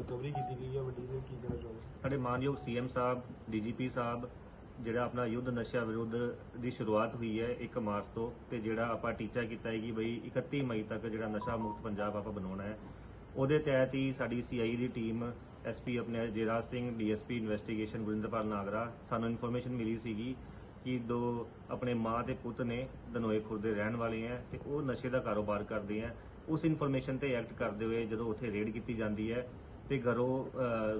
Recovery ਕੀਤੀ ਗਈ ਹੈ ਵੱਡੀ ਤੇ ਕੀ ਕਹਿਣਾ ਚਾਹੁੰਦੇ ਸਾਡੇ ਮਾਨਯੋਗ ਸੀਐਮ ਸਾਹਿਬ, ਡੀਜੀਪੀ ਸਾਹਿਬ, ਜਿਹੜਾ ਆਪਣਾ ਯੁੱਧ ਨਸ਼ਾ ਵਿਰੁੱਧ ਦੀ ਸ਼ੁਰੂਆਤ ਹੋਈ ਹੈ 1 ਮਾਰਚ ਤੋਂ ਤੇ ਜਿਹੜਾ ਆਪਾਂ ਟੀਚਾ ਕੀਤਾ ਹੈ ਕਿ ਬਈ 31 ਮਈ ਤੱਕ ਜਿਹੜਾ ਨਸ਼ਾ ਮੁਕਤ ਪੰਜਾਬ ਆਪਾਂ ਬਣਾਉਣਾ ਹੈ। ਉਹਦੇ ਤਹਿਤ ਹੀ ਸਾਡੀ ਸੀਆਈ ਦੀ ਟੀਮ ਐਸਪੀ ਆਪਣੇ ਜੇਰਾਜ ਸਿੰਘ ਡੀਐਸਪੀ ਇਨਵੈਸਟੀਗੇਸ਼ਨ ਗੁਰਿੰਦਰਪਾਲ ਨਾਗਰਾ, ਸਾਨੂੰ ਇਨਫੋਰਮੇਸ਼ਨ ਮਿਲੀ ਸੀਗੀ ਕਿ ਦੋ ਆਪਣੇ ਮਾਂ ਤੇ ਪੁੱਤ ਨੇ ਦਨੋਏ ਖੁਰਦ ਦੇ ਰਹਿਣ ਵਾਲੇ ਹੈ ਤੇ ਉਹ ਨਸ਼ੇ ਦਾ ਕਾਰੋਬਾਰ ਕਰਦੇ ਹੈ। ਉਸ ਇਨਫੋਰਮੇਸ਼ਨ ਤੇ ਐਕਟ ਕਰਦੇ ਹੋਏ ਜਦੋਂ ਉੱਥੇ ਰੇਡ ਕੀਤੀ ਜਾਂਦੀ ਹੈ ਤੇ ਘਰੋਂ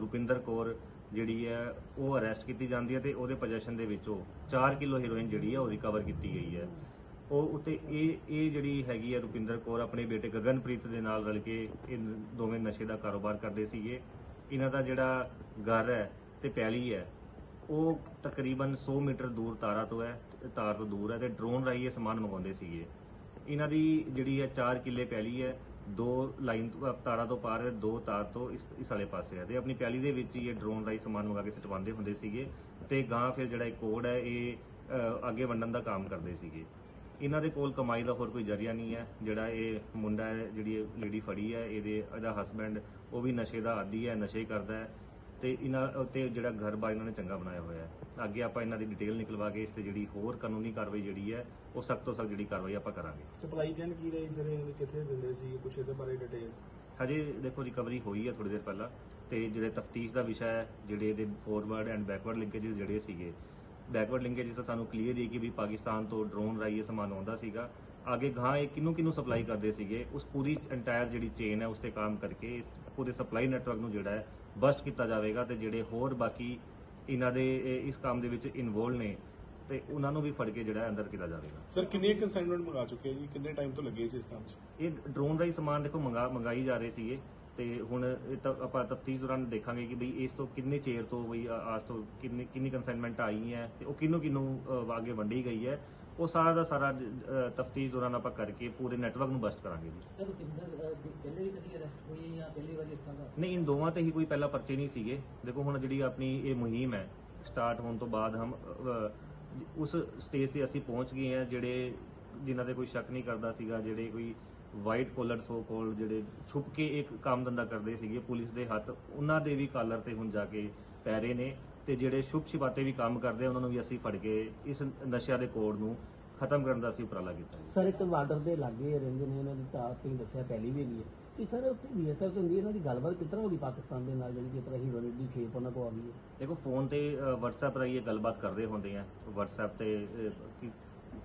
ਰੁਪਿੰਦਰ ਕੌਰ ਜਿਹੜੀ ਹੈ, ਉਹ ਅਰੈਸਟ ਕੀਤੀ ਜਾਂਦੀ ਹੈ ਤੇ ਉਹਦੇ ਪੋਜੀਸ਼ਨ ਦੇ ਵਿੱਚੋਂ 4 ਕਿਲੋ ਹੀਰੋਇਨ ਜਿਹੜੀ ਹੈ ਉਹ ਰਿਕਵਰ ਕੀਤੀ ਗਈ ਹੈ। ਉਹ ਉਤੇ ਇਹ ਇਹ ਜਿਹੜੀ ਹੈਗੀ ਹੈ ਰੁਪਿੰਦਰ ਕੌਰ ਆਪਣੇ ਬੇਟੇ ਗਗਨਪ੍ਰੀਤ ਦੇ ਨਾਲ ਰਲ ਕੇ ਇਹ ਦੋਵੇਂ ਨਸ਼ੇ ਦਾ ਕਾਰੋਬਾਰ ਕਰਦੇ ਸੀਗੇ। ਇਹਨਾਂ ਦਾ ਜਿਹੜਾ ਘਰ ਹੈ ਤੇ ਪੈਲੀ ਹੈ, ਉਹ ਤਕਰੀਬਨ 100 ਮੀਟਰ ਦੂਰ ਤਾਰਾ ਤੋਂ ਹੈ, ਤਾਰ ਤੋਂ ਦੂਰ ਹੈ ਤੇ ਡਰੋਨ ਰਾਹੀਂ ਇਹ ਸਮਾਨ ਮੰਗਵਾਉਂਦੇ ਸੀਗੇ। ਇਹਨਾਂ ਦੀ ਜਿਹੜੀ ਹੈ 4 ਕਿੱਲੇ ਪੈਲੀ ਹੈ ਦੋ ਲਾਈਨ ਤਾਰਾਂ ਤੋਂ ਪਾਰ ਹੈ ਦੋ ਤਾਰ ਤੋਂ ਇਸ ਇਸ ਵਾਲੇ ਪਾਸੇ ਹੈ ਤੇ ਆਪਣੀ ਪਿਆਲੀ ਦੇ ਵਿੱਚ ਹੀ ਇਹ ਡਰੋਨ ਰਾਹੀਂ ਸਮਾਨ ਮੰਗਾ ਕੇ ਸਟਵਾਉਂਦੇ ਹੁੰਦੇ ਸੀਗੇ। ਤੇ ਗਾਂ ਫਿਰ ਜਿਹੜਾ ਇਹ ਕੋਡ ਹੈ, ਇਹ ਅੱਗੇ ਵੰਡਣ ਦਾ ਕੰਮ ਕਰਦੇ ਸੀਗੇ। ਇਹਨਾਂ ਦੇ ਕੋਲ ਕਮਾਈ ਦਾ ਹੋਰ ਕੋਈ ਜ਼ਰੀਆ ਨਹੀਂ ਹੈ। ਜਿਹੜਾ ਇਹ ਮੁੰਡਾ ਹੈ, ਜਿਹੜੀ ਲੇਡੀ ਫੜੀ ਹੈ, ਇਹਦੇ, ਇਹਦਾ ਹਸਬੈਂਡ ਉਹ ਵੀ ਨਸ਼ੇ ਦਾ ਆਦੀ ਹੈ, ਨਸ਼ੇ ਕਰਦਾ ਹੈ। ਤੇ ਇਹਨਾਂ ਉੱਤੇ ਜਿਹੜਾ ਘਰ ਬਾਰ ਇਹਨਾਂ ਨੇ ਚੰਗਾ ਬਣਾਇਆ ਹੋਇਆ ਹੈ। ਅੱਗੇ ਆਪਾਂ ਇਹਨਾਂ ਦੀ ਡਿਟੇਲ ਨਿਕਲਵਾ ਕੇ ਇਸ ਤੇ ਜਿਹੜੀ ਹੋਰ ਕਾਨੂੰਨੀ ਕਾਰਵਾਈ ਜਿਹੜੀ ਹੈ ਉਹ ਸਖਤ ਤੋਂ ਸਖਤ ਜਿਹੜੀ ਕਾਰਵਾਈ ਆਪਾਂ ਕਰਾਂਗੇ। ਸਪਲਾਈ ਚੇਨ ਕੀ ਰਹੀ ਸਰ? ਇਹਨਾਂ ਕਿੱਥੇ ਦਿੰਦੇ ਸੀ? ਕੁਛ ਇਹਦੇ ਬਾਰੇ ਡਿਟੇਲ ਹਜੇ ਦੇਖੋ ਰਿਕਵਰੀ ਹੋਈ ਹੈ ਥੋੜੀ ਦੇਰ ਪਹਿਲਾਂ ਤੇ ਜਿਹੜੇ ਤਫਤੀਸ਼ ਦਾ ਵਿਸ਼ਾ ਹੈ ਜਿਹੜੇ ਇਹਦੇ ਫੋਰਵਰਡ ਐਂਡ ਬੈਕਵਰਡ ਲਿੰਕੇजेस ਜਿਹੜੇ ਸੀਗੇ। ਬੈਕਵਰਡ ਲਿੰਕੇजेस ਤਾਂ ਸਾਨੂੰ ਕਲੀਅਰ ਹੀ ਕਿ ਵੀ ਪਾਕਿਸਤਾਨ ਤੋਂ ਡਰੋਨ ਰਾਹੀਂ ਇਹ ਸਮਾਨ ਆਉਂਦਾ ਸੀਗਾ। ਅੱਗੇ ਗਾਂ ਇਹ ਕਿਨੂੰ ਕਿਨੂੰ ਸਪਲਾਈ ਕਰਦੇ ਸੀਗੇ ਉਸ ਪੂਰੀ ਐਂਟਾਇਰ ਜਿਹੜੀ ਚੇਨ ਹੈ ਉਸ ਤੇ ਕੰਮ ਕਰਕੇ ਇਸ ਪੂਰੇ ਸਪਲਾਈ ਨੈਟਵਰਕ ਨੂੰ ਜਿਹੜਾ ਹੈ ਬਸਟ ਕੀਤਾ ਜਾਵੇਗਾ ਤੇ ਜਿਹੜੇ ਹੋਰ ਬਾਕੀ ਇਹਨਾਂ ਦੇ ਇਸ ਕੰਮ ਦੇ ਵਿੱਚ ਇਨਵੋਲਡ ਨੇ ਤੇ ਉਹਨਾਂ ਨੂੰ ਵੀ ਫੜ ਕੇ ਜਿਹੜਾ ਅੰਦਰ ਕੀਤਾ ਜਾਵੇਗਾ। ਸਰ ਕਿੰਨੇ ਕੰਸਾਈਨਮੈਂਟ ਮੰਗਾ ਚੁੱਕੇ ਜੀ? ਕਿੰਨੇ ਟਾਈਮ ਤੋਂ ਲੱਗੇ ਸੀ ਇਸ ਕੰਮ 'ਚ? ਇਹ ਡਰੋਨ ਦਾ ਹੀ ਸਮਾਨ ਦੇਖੋ ਮੰਗਾ ਮੰਗਾਈ ਜਾ ਰਹੇ ਸੀਗੇ ਤੇ ਹੁਣ ਇਹ ਤਾਂ ਆਪਾਂ ਤਫਤੀਸ਼ ਦੌਰਾਨ ਦੇਖਾਂਗੇ ਕਿ ਬਈ ਇਸ ਤੋਂ ਕਿੰਨੇ ਚੇਰ ਤੋਂ ਬਈ ਆ- ਆਜ ਤੋਂ ਕਿੰਨੀ ਕਿੰਨੀ ਕੰਸਾਈਨਮੈਂਟ ਆਈ ਹੈ ਤੇ ਉਹ ਕਿਹਨੂੰ ਕਿਹਨੂੰ ਅੱਗੇ ਵੰਡੀ ਗਈ ਹੈ ਉਹ ਸਾਰਾ ਦਾ ਸਾਰਾ ਤਫਤੀਸ਼ ਦੌਰਾਨ ਆਪਾਂ ਕਰਕੇ ਪੂਰੇ ਨੈਟਵਰਕ ਨੂੰ ਬਸਟ ਕਰਾਂਗੇ ਜੀ। ਸਰ ਰੁਪਿੰਦਰ ਅਹ, ਦੀ ਪਹਿਲੇ ਵੀ ਕਦੀ ਅਰੈਸਟ ਹੋਈ ਹੈ ਜਾਂ ਪਹਿਲੀ ਵਾਰੀ ਇਸ ਤਰ੍ਹਾਂ ਦਾ? ਨਹੀਂ ਇਨ ਦੋਵਾਂ ਤੇ ਹੀ ਕੋਈ ਪਹਿਲਾ ਪਰਚੇ ਨਹੀਂ ਸੀਗੇ। ਦੇਖੋ ਹੁਣ ਜਿਹੜੀ ਆਪਣੀ ਇਹ ਮੁਹਿੰਮ ਹੈ ਸਟਾਰਟ ਹੋਣ ਤੋਂ ਬਾਅਦ ਹਮ ਉਸ ਸਟੇਜ ਤੇ ਅਸੀਂ ਪਹੁੰਚ ਗਏ ਹਾਂ ਜਿਹੜੇ ਜਿਨ੍ਹਾਂ ਤੇ ਕੋਈ ਸ਼ੱਕ ਨਹੀਂ ਕਰਦਾ ਸੀਗਾ ਜਿਹੜੇ ਕੋਈ ਵਾਈਟ ਕੋਲਰ ਸੋ ਕੋਲ ਜਿਹੜੇ ਛੁਪ ਕੇ ਇੱਕ ਕੰਮ ਧੰਦਾ ਕਰਦੇ ਸੀਗੇ ਪੁਲਿਸ ਦੇ ਹੱਥ ਉਹਨਾਂ ਦੇ ਵੀ ਕਾਲਰ ਤੇ ਹੁਣ ਜਾ ਕੇ ਪੈ ਰਹੇ ਨੇ ਤੇ ਜਿਹੜੇ ਸ਼ੁਭ ਛਿਪਾਤੇ ਵੀ ਕੰਮ ਕਰਦੇ ਉਹਨਾਂ ਨੂੰ ਵੀ ਅਸੀਂ ਫੜ ਕੇ ਇਸ ਨਸ਼ਿਆਂ ਦੇ ਕੋਡ ਨੂੰ ਖਤਮ ਕਰਨ ਦਾ ਅਸੀਂ ਉਪਰਾਲਾ ਕੀਤਾ ਸਰ ਇੱਕ ਬਾਰਡਰ ਦੇ ਲਾਗੇ ਰਹਿੰਦੇ ਨੇ ਇਹਨਾਂ ਦੀ ਤਾਂ ਤੁਸੀਂ ਦੱਸਿਆ ਪਹਿਲੀ ਵੀ ਹੈਗੀ ਹੈ। ਕਿ ਸਰ ਉੱਥੇ ਬੀਐਸਐਫ ਹੁੰਦੀ ਇਹਨਾਂ ਦੀ ਗੱਲਬਾਤ ਕਿਸ ਤਰ੍ਹਾਂ ਹੋ ਗਈ ਪਾਕਿਸਤਾਨ ਦੇ ਨਾਲ ਜਿਹੜੀ ਕਿ ਤਰ੍ਹਾਂ ਹੀ ਰੋਣੀ ਦੀ ਖੇਪ ਉਹਨਾਂ ਕੋ ਆ ਗਈ ਹੈ? ਦੇਖੋ ਫੋਨ ਤੇ WhatsApp ਰਾਹੀਂ ਇਹ ਗੱਲਬਾਤ ਕਰਦੇ ਹੁੰਦੇ ਆ। WhatsApp ਤੇ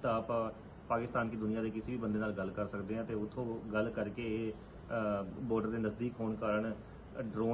ਤਾਂ ਆਪਾਂ ਪਾਕਿਸਤਾਨ ਦੀ ਦੁਨੀਆ ਦੇ ਕਿਸੇ ਵੀ ਬੰਦੇ ਨਾਲ ਗੱਲ ਕਰ ਸਕਦੇ ਆ ਤੇ ਉੱਥੋਂ ਗੱਲ ਕਰਕੇ ਇਹ ਬਾਰਡਰ ਦੇ ਨਜ਼ਦੀਕ ਹੋਣ ਕਾਰਨ ਡਰੋਨ